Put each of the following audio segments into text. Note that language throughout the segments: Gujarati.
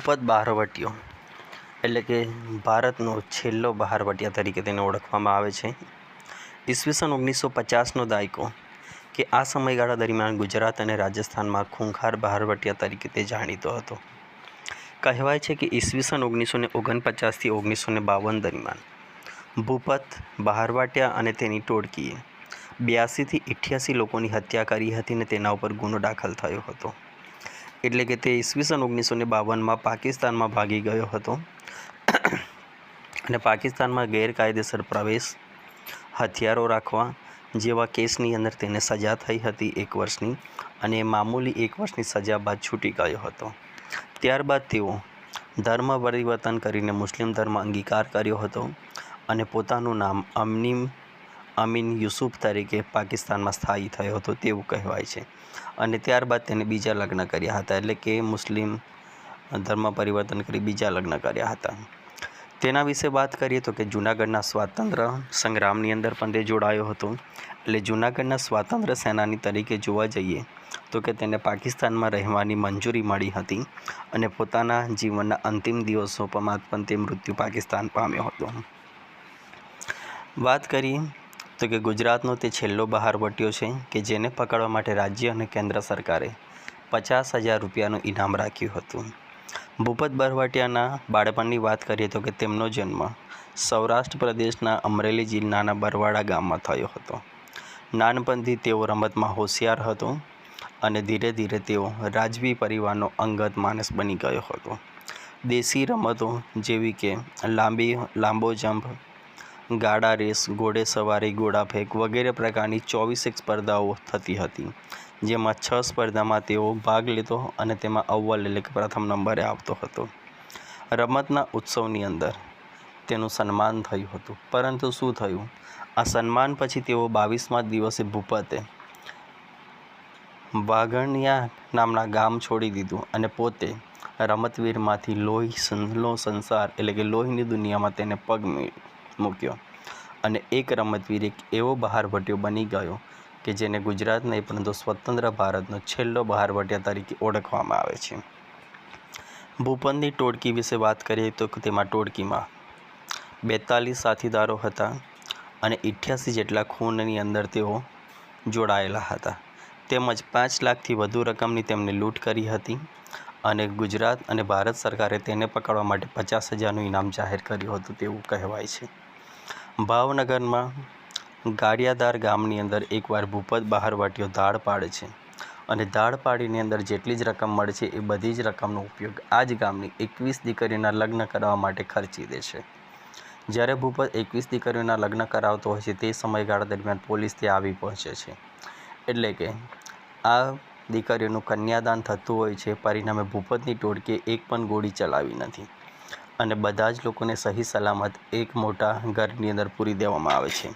ભૂપત બહારવટીયો એટલે કે ભારતનો છેલ્લો બહારવટિયા તરીકે તેને ઓળખવામાં આવે છે. ઈસવીસન ઓગણીસો પચાસનો દાયકો, કે આ સમયગાળા દરમિયાન ગુજરાત અને રાજસ્થાનમાં ખૂંખાર બહારવટિયા તરીકે તે જાણીતો હતો. કહેવાય છે કે ઈસવીસન ઓગણીસો ને ઓગણપચાસથી ઓગણીસો ને બાવન દરમિયાન ભૂપત બહારવાટિયા અને તેની ટોળકીએ બ્યાસીથી અઠ્યાસી લોકોની હત્યા કરી હતી ને તેના ઉપર ગુનો દાખલ થયો હતો. એટલે કે તે ઈસવીસન ઓગણીસો ને બાવનમાં પાકિસ્તાનમાં ભાગી ગયો હતો. અને પાકિસ્તાનમાં ગેરકાયદેસર પ્રવેશ, હથિયારો રાખવા જેવા કેસની અંદર તેને સજા થઈ હતી એક વર્ષની અને મામૂલી એક વર્ષની સજા બાદ છૂટી ગયો હતો. ત્યારબાદ તેઓ ધર્મ પરિવર્તન કરીને મુસ્લિમ ધર્મ અંગીકાર કર્યો હતો અને પોતાનું નામ અમનીમ અમીન યુસુફ તરીકે પાકિસ્તાનમાં સ્થાયી થયો હતો તેવું કહેવાય છે. અને ત્યારબાદ તેને બીજા લગ્ન કર્યા હતા, એટલે કે મુસ્લિમ ધર્મ પરિવર્તન કરી બીજા લગ્ન કર્યા હતા. તેના વિશે વાત કરીએ તો કે જૂનાગઢના સ્વાતંત્ર્ય સંગ્રામની અંદર પણ તે જોડાયો હતો. એટલે જૂનાગઢના સ્વાતંત્ર્ય સેનાની તરીકે જોવા જઈએ તો કે તેને પાકિસ્તાનમાં રહેવાની મંજૂરી મળી હતી અને પોતાના જીવનના અંતિમ દિવસોમાં પણ તે મૃત્યુ પાકિસ્તાન પામ્યો હતો. વાત કરીએ તો કે ગુજરાતનો તે છેલ્લો બહારવટીયો છે કે જેને પકડવા માટે રાજ્ય અને કેન્દ્ર સરકારે પચાસ હજાર રૂપિયાનું ઇનામ રાખ્યું હતું. ભૂપત બહારવટિયાના બાળપણની વાત કરીએ તો કે તેમનો જન્મ સૌરાષ્ટ્ર પ્રદેશના અમરેલી જિલ્લાના બરવાડા ગામમાં થયો હતો. નાનપણથી તેઓ રમતમાં હોશિયાર હતો અને ધીરે ધીરે તેઓ રાજવી પરિવારનો અંગત માણસ બની ગયો હતો. દેશી રમતો જેવી કે લાંબી, લાંબો જંપ ગાડા રેસ ઘોડેસવારી ઘોડાફેંક વગેરે પ્રકારની ચોવીસેક સ્પર્ધાઓ થતી હતી. જેમાં છ સ્પર્ધામાં તેઓ ભાગ લેતો અને તેમાં અવ્વલ એટલે કે પ્રથમ નંબરે આવતો હતો. રમતના ઉત્સવની અંદર તેનું સન્માન થયું હતું. પરંતુ શું થયું? આ સન્માન પછી તેઓ બાવીસમા દિવસે ભૂપતે વાઘણિયા નામના ગામ છોડી દીધું અને પોતે રમતવીરમાંથી લોહી લો સંસાર એટલે કે લોહીની દુનિયામાં તેને પગ મૂક્યો અને એક રમતવીર એક એવો બહારવટીયો બની ગયો કે જેને ગુજરાત નહીં, પરંતુ સ્વતંત્ર ભારતનો છેલ્લો બહારવટિયા તરીકે ઓળખવામાં આવે છે. ભૂપનની ટોળકી વિશે વાત કરીએ તો તેમાં ટોળકીમાં બેતાલીસ સાથીદારો હતા અને ઇઠ્યાસી જેટલા ખૂનની અંદર તેઓ જોડાયેલા હતા. તેમજ પાંચ લાખથી વધુ રકમની તેમને લૂંટ કરી હતી અને ગુજરાત અને ભારત સરકારે તેને પકડવા માટે પચાસ હજારનું ઇનામ જાહેર કર્યું હતું તેવું કહેવાય છે. ભાવનગરમાં ગાડિયાદાર ગામની અંદર એકવાર ભૂપત બહારવાટીઓ દાળ પાડે છે અને દાળ પાડીની અંદર જેટલી જ રકમ મળે છે એ બધી જ રકમનો ઉપયોગ આ જ ગામની એકવીસ દીકરીના લગ્ન કરવા માટે ખર્ચી દે છે. જ્યારે ભૂપત એકવીસ દીકરીઓના લગ્ન કરાવતો હોય છે તે સમયગાળા દરમિયાન પોલીસ ત્યાં આવી પહોંચે છે. એટલે કે આ દીકરીઓનું કન્યાદાન થતું હોય છે. પરિણામે ભૂપતની ટોળકીએ એક પણ ગોળી ચલાવી નથી. અને બધા જ લોકોને સહી સલામત એક મોટા ઘરની અંદર પૂરી દેવામાં આવે છે.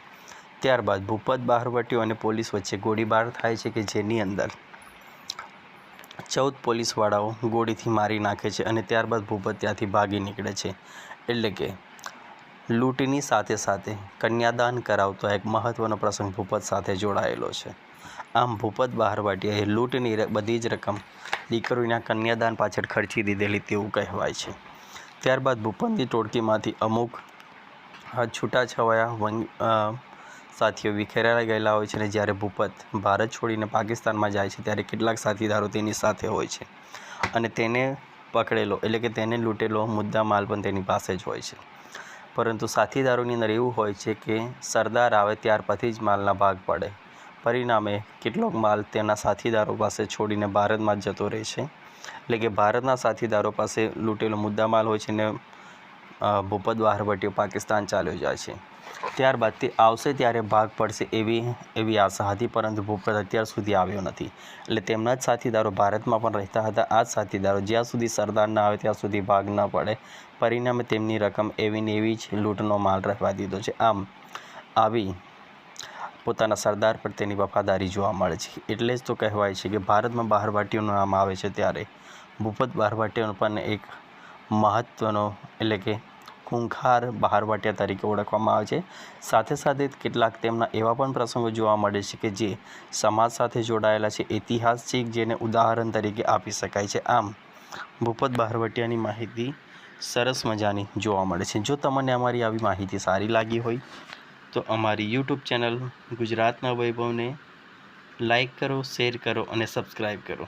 ત્યારબાદ ભૂપત બહારવટીઓ અને પોલીસ વચ્ચે ગોળીબાર થાય છે કે જેની અંદર ચૌદ પોલીસવાળાઓ ગોળીથી મારી નાખે છે અને ત્યારબાદ ભૂપત ત્યાંથી ભાગી નીકળે છે. એટલે કે લૂંટની સાથે સાથે કન્યાદાન કરાવતો એક મહત્ત્વનો પ્રસંગ ભૂપત સાથે જોડાયેલો છે. આમ ભૂપત બહારવાટીયાએ લૂંટની બધી જ રકમ દીકરીના કન્યાદાન પાછળ ખર્ચી દીધેલી તેવું કહેવાય છે. ત્યારબાદ ભૂપતની ટોળકીમાંથી અમુક છૂટાછવાયા સાથીઓ વિખેરાઈ ગયેલા હોય છે અને જ્યારે ભૂપત ભારત છોડીને પાકિસ્તાનમાં જાય છે ત્યારે કેટલાક સાથીદારો તેની સાથે હોય છે અને તેને પકડેલો એટલે કે તેને લૂંટેલો મુદ્દા માલ પણ તેની પાસે જ હોય છે. પરંતુ સાથીદારોની અંદર એવું હોય છે કે સરદાર આવે ત્યાર પછી જ માલના ભાગ પડે. પરિણામે કેટલોક માલ તેના સાથીદારો પાસે છોડીને ભારતમાં જતો રહે છે. એટલે કે ભારતના સાથીદારો પાસે લૂંટેલો મુદ્દામાલ હોય છે ને ભૂપત વહારવટીઓ પાકિસ્તાન ચાલ્યો જાય છે. ત્યારબાદ તે આવશે ત્યારે ભાગ પડશે એવી એવી આશા હતી, પરંતુ ભૂપત અત્યાર સુધી આવ્યો નથી. એટલે તેમના જ સાથીદારો ભારતમાં પણ રહેતા હતા. આ જ સાથીદારો જ્યાં સુધી સરદાર ના આવે ત્યાં સુધી ભાગ ન પડે. પરિણામે તેમની રકમ એવી ને એવી જ લૂંટનો માલ રહેવા દીધો છે. આમ, આવી પોતાના સરદાર પર તેની વફાદારી જોવા મળે છે. એટલે જ તો કહેવાય છે કે ભારતમાં બહારવાટીઓનું નામ આવે છે ત્યારે ભૂપત બહારવાટિયાનો પણ એક મહત્ત્વનો એટલે કે ખૂંખાર બહારવાટિયા તરીકે ઓળખવામાં આવે છે. સાથે સાથે કેટલાક તેમના એવા પણ પ્રસંગો જોવા મળે છે કે જે સમાજ સાથે જોડાયેલા છે. ઐતિહાસિક જેને ઉદાહરણ તરીકે આપી શકાય છે. આમ, ભૂપત બહારવટિયાની માહિતી સરસ મજાની જોવા મળે છે. જો તમને અમારી આવી માહિતી સારી લાગી હોય તો અમારી યુટ્યુબ ચેનલ ગુજરાતના વૈભવને લાઈક કરો શેર કરો અને સબસ્ક્રાઈબ કરો.